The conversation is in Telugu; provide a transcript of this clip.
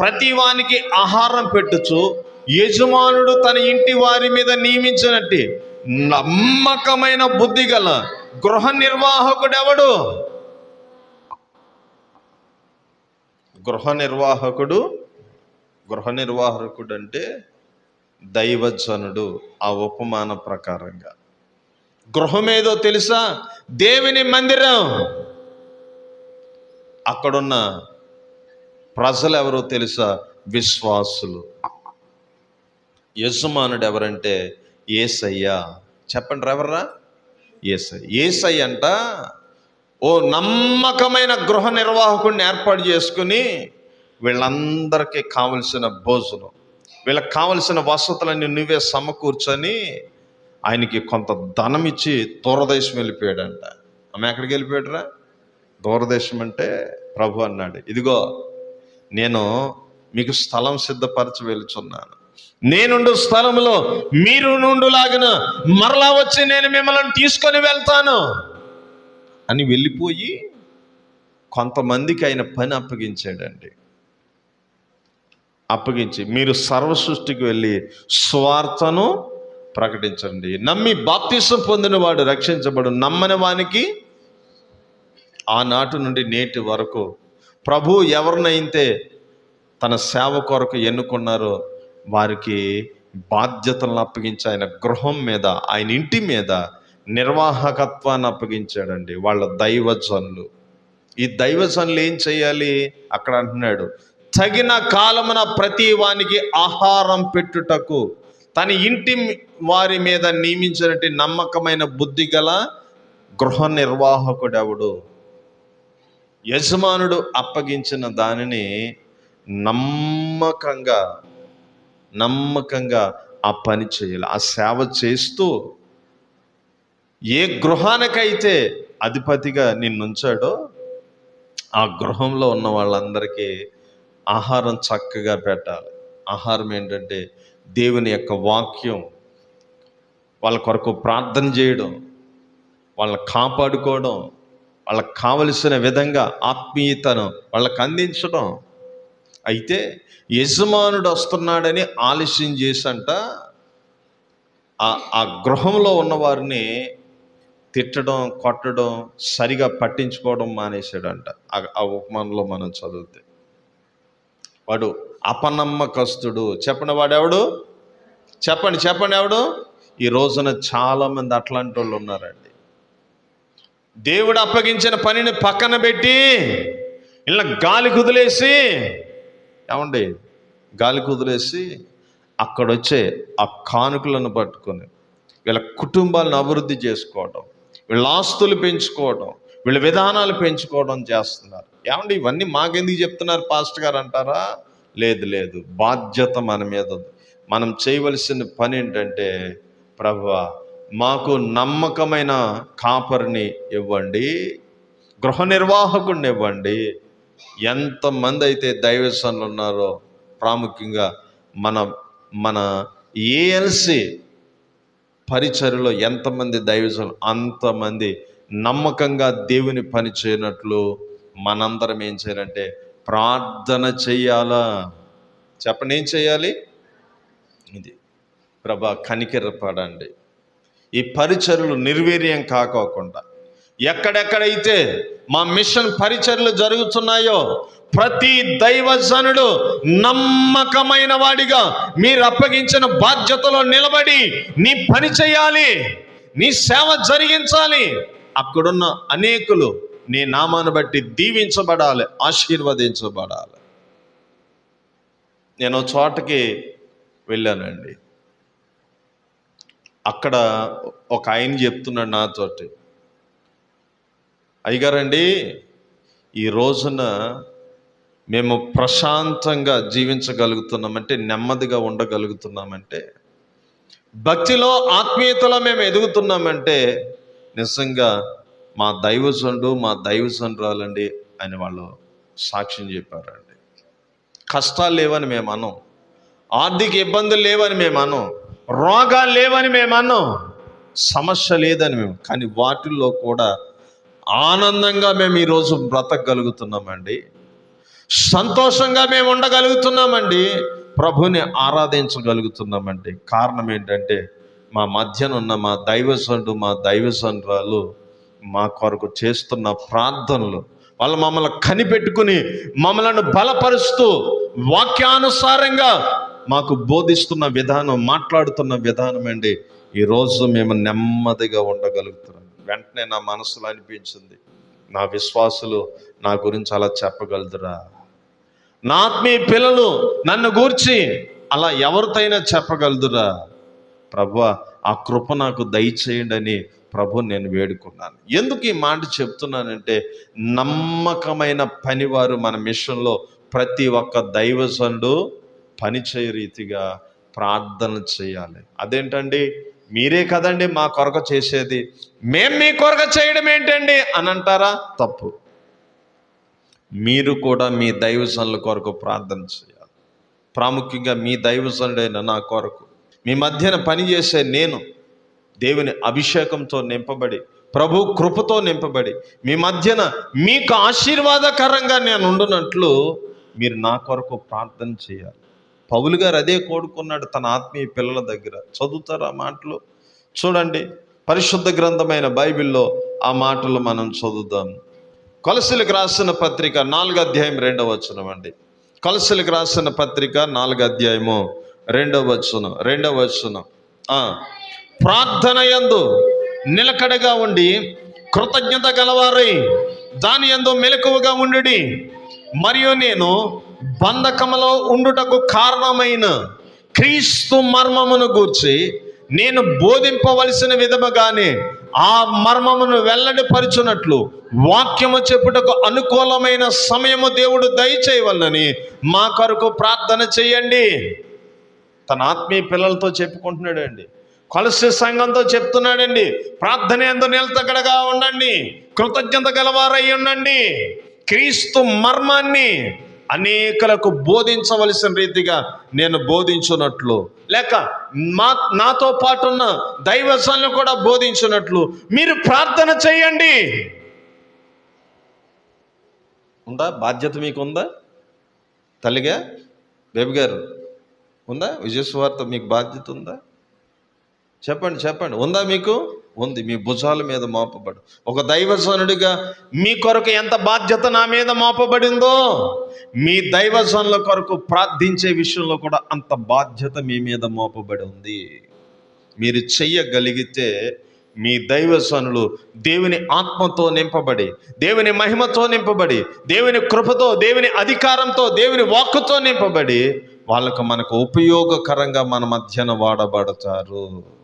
ప్రతి వానికి ఆహారం పెట్టుచు యజమానుడు తన ఇంటి వారి మీద నియమించినట్టు నమ్మకమైన బుద్ధి గల గృహ నిర్వాహకుడెవడు? గృహ నిర్వాహకుడు గృహ నిర్వాహకుడు అంటే దైవజనుడు ఆ ఉపమాన ప్రకారంగా. గృహం ఏదో తెలుసా? దేవుని మందిరం. అక్కడున్న ప్రజలు ఎవరో తెలుసా? విశ్వాసులు. యజమానుడు ఎవరంటే ఏసయ్య. చెప్పండి ఎవర్రా ఏసయ్య. ఏసయ్య అంట ఓ నమ్మకమైన గృహ నిర్వాహకుడిని ఏర్పాటు చేసుకుని వీళ్ళందరికీ కావలసిన భోజనం వీళ్ళకి కావలసిన వసతులన్నీ నువ్వే సమకూర్చని ఆయనకి కొంత ధనం ఇచ్చి దూరదేశం వెళ్ళిపోయాడంట. ఆమె ఎక్కడికి వెళ్ళిపోయాడురా? దూరదేశం అంటే ప్రభు అన్నాడు. ఇదిగో నేను మీకు స్థలం సిద్ధపరచి వెలుచున్నాను నేనుండు స్థలంలో మీరు నుండులాగిన మరలా వచ్చి నేను మిమ్మల్ని తీసుకొని వెళ్తాను. అని వెళ్ళిపోయి కొంతమందికి ఆయన పని అప్పగించాడండి. అప్పగించి మీరు సర్వ సృష్టికి వెళ్ళి స్వార్థను ప్రకటించండి. నమ్మి బాప్తీసం పొందిన వాడు రక్షించబడు. నమ్మని వానికి ఆనాటి నుండి నేటి వరకు ప్రభు ఎవరినైతే తన సేవ కొరకు ఎన్నుకున్నారో వారికి బాధ్యతలను అప్పగించి ఆయన గృహం మీద ఆయన ఇంటి మీద నిర్వాహకత్వాన్ని అప్పగించాడండి. వాళ్ళ దైవజనులు. ఈ దైవజనులు ఏం చేయాలి? అక్కడ అంటున్నాడు తగిన కాలమున ప్రతి వానికి ఆహారం పెట్టుటకు. తన ఇంటి వారి మీద నియమించినట్టు నమ్మకమైన బుద్ధి గల గృహ నిర్వాహకుడెవడు యజమానుడు అప్పగించిన దానిని నమ్మకంగా నమ్మకంగా ఆ పని చేయాలి. ఆ సేవ చేస్తూ ఏ గృహానికైతే అధిపతిగా నిన్నుంచాడో ఆ గృహంలో ఉన్న వాళ్ళందరికీ ఆహారం చక్కగా పెట్టాలి. ఆహారం ఏంటంటే దేవుని యొక్క వాక్యం. వాళ్ళ కొరకు ప్రార్థన చేయడం వాళ్ళని కాపాడుకోవడం వాళ్ళకి కావలసిన విధంగా ఆత్మీయతను వాళ్ళకి అందించడం అయితే యజమానుడు వస్తున్నాడని ఆలస్యం చేసంట ఆ ఆ గృహంలో ఉన్నవారిని తిట్టడం కొట్టడం సరిగా పట్టించుకోవడం మానేశాడంట. ఆ- ఆ ఉపమానంలో మనం చదివితే. వాడు అపనమ్మకస్తుడు. చెప్పండి వాడెవడు? చెప్పండి చెప్పండి ఎవడు? ఈ రోజున చాలామంది అట్లాంటి వాళ్ళు ఉన్నారండి. దేవుడు అప్పగించిన పనిని పక్కన పెట్టి ఇలా గాలి కుదిలేసి ఏమండి? గాలి కుదిలేసి అక్కడొచ్చే ఆ కానుకలను పట్టుకొని వీళ్ళ కుటుంబాలను అభివృద్ధి చేసుకోవడం వీళ్ళ ఆస్తులు పెంచుకోవడం వీళ్ళ విధానాలు పెంచుకోవడం చేస్తున్నారు. ఏమండి? ఇవన్నీ మాకెందుకు చెప్తున్నారు పాస్ట్ గారు అంటారా? లేదు లేదు. బాధ్యత మన మీద ఉంది. మనం చేయవలసిన పని ఏంటంటే ప్రభా మాకు నమ్మకమైన కాపరిని ఇవ్వండి గృహ నిర్వాహకుడిని ఇవ్వండి ఎంతమంది అయితే దైవసనులు ఉన్నారో ప్రాముఖ్యంగా మన మన ఏఎల్సి పరిచర్లో ఎంతమంది దైవజనులు అంతమంది నమ్మకంగా దేవుని పని చేయనట్లు మనందరం ఏం చేయాలంటే ప్రార్థన చెయ్యాలా చెప్పండి ఏం చేయాలి? ఇది ప్రభా కనికెరపడండి. ఈ పరిచర్లు నిర్వీర్యం కాకోకుండా ఎక్కడెక్కడైతే మా మిషన్ పరిచర్లు జరుగుతున్నాయో ప్రతి దైవజనుడు నమ్మకమైన వాడిగా మీరు అప్పగించిన బాధ్యతలో నిలబడి నీ పని చేయాలి నీ సేవ జరిగించాలి. అక్కడున్న అనేకులు నీ నామాన్ని బట్టి దీవించబడాలి ఆశీర్వదించబడాలి. నేను చోటకి వెళ్ళానండి. అక్కడ ఒక ఆయన చెప్తున్నాడు నాతోటి. అయ్యగారండి ఈ రోజున మేము ప్రశాంతంగా జీవించగలుగుతున్నామంటే నెమ్మదిగా ఉండగలుగుతున్నామంటే భక్తిలో ఆత్మీయతలో మేము ఎదుగుతున్నామంటే నిజంగా మా దైవజనుడు మా దైవజనురాలండి అని వాళ్ళు సాక్ష్యం చెప్పారండి. కష్టాలు లేవని మేము అనం ఆర్థిక ఇబ్బందులు లేవని మేము అనం రోగాలు లేవని మేము అన్నాం. సమస్య లేదని మేము. కానీ వాటిల్లో కూడా ఆనందంగా మేము ఈరోజు బ్రతకగలుగుతున్నామండి. సంతోషంగా మేము ఉండగలుగుతున్నామండి. ప్రభుని ఆరాధించగలుగుతున్నామండి. కారణం ఏంటంటే మా మధ్యన ఉన్న మా దైవసండు మా దైవసండ్రాలు మా కొరకు చేస్తున్న ప్రార్థనలు వాళ్ళు మమ్మల్ని కనిపెట్టుకుని మమ్మలను బలపరుస్తూ వాక్యానుసారంగా మాకు బోధిస్తున్న విధానం మాట్లాడుతున్న విధానం అండి. ఈరోజు మేము నెమ్మదిగా ఉండగలుగుతున్నాం. వెంటనే నా మనసులో అనిపించింది నా విశ్వాసులు నా గురించి అలా చెప్పగలుగుతురా నా ఆత్మీయ పిల్లలు నన్ను గూర్చి అలా ఎవరితోనైనా చెప్పగలదురా. ప్రభు ఆ కృప నాకు దయచేయండి అని ప్రభు నేను వేడుకున్నాను. ఎందుకు ఈ మాట చెప్తున్నానంటే నమ్మకమైన పనివారు మన మిషన్లో ప్రతి ఒక్క దైవజనుడు పనిచేయ రీతిగా ప్రార్థన చేయాలి. అదేంటండి? మీరే కదండి మా కొరక చేసేది. మేం మీ కొరక చేయడం ఏంటండి? అని అంటారా? తప్పు. మీరు కూడా మీ దైవజనుల కొరకు ప్రార్థన చేయాలి. ప్రాముఖ్యంగా మీ దైవజనుడైన నా కొరకు. మీ మధ్యన పనిచేసే నేను దేవుని అభిషేకంతో నింపబడి ప్రభు కృపతో నింపబడి మీ మధ్యన మీకు ఆశీర్వాదకరంగా నేను ఉండునట్లు మీరు నా కొరకు ప్రార్థన చేయాలి. పౌలు గారు అదే కోరుకున్నాడు తన ఆత్మీయ పిల్లల దగ్గర. చదువుతారు ఆ మాటలు? చూడండి పరిశుద్ధ గ్రంథమైన బైబిల్లో ఆ మాటలు మనం చదువుదాం. కొలసలకు రాసిన పత్రిక నాలుగు అధ్యాయం రెండవ వచనం అండి. కొలసలకు రాసిన పత్రిక నాలుగు అధ్యాయము రెండవ వచనం రెండవ వచనం. ప్రార్థన యందు నిలకడగా ఉండి కృతజ్ఞత గలవారై దాని ఎందు మెలకువగా ఉండుడి. మరియు నేను బంధకములో ఉండుటకు కారణమైన క్రీస్తు మర్మమును గూర్చి నేను బోధింపవలసిన విధముగానే ఆ మర్మమును వెల్లడిపరుచున్నట్లు వాక్యము చెప్పుటకు అనుకూలమైన సమయము దేవుడు దయచేయవల్లని మా కొరకు ప్రార్థన చేయండి. తన ఆత్మీయ పిల్లలతో చెప్పుకుంటున్నాడండి. కొలసి సంఘంతో చెప్తున్నాడండి. ప్రార్థన ఎందు నిలతగడగా ఉండండి. కృతజ్ఞత గలవారై ఉండండి. క్రీస్తు మర్మాన్ని అనేకలకు బోధించవలసిన రీతిగా నేను బోధించున్నట్లు లేక మా నాతో పాటున్న దైవజనులు కూడా బోధించున్నట్లు మీరు ప్రార్థన చేయండి. ఉందా? బాధ్యత మీకు ఉందా తల్లిగా? బేబీ గారు ఉందా? విజయస్వార్త మీకు బాధ్యత ఉందా? చెప్పండి చెప్పండి. ఉందా మీకు? ఉంది. మీ భుజాల మీద మోపబడు. ఒక దైవజనుడిగా మీ కొరకు ఎంత బాధ్యత నా మీద మోపబడిందో మీ దైవజనుల కొరకు ప్రార్థించే విషయంలో కూడా అంత బాధ్యత మీ మీద మోపబడి ఉంది. మీరు చెయ్యగలిగితే మీ దైవజనులు దేవుని ఆత్మతో నింపబడి దేవుని మహిమతో నింపబడి దేవుని కృపతో దేవుని అధికారంతో దేవుని వాక్కుతో నింపబడి వాళ్ళకు మనకు ఉపయోగకరంగా మన మధ్యన వాడబడతారు.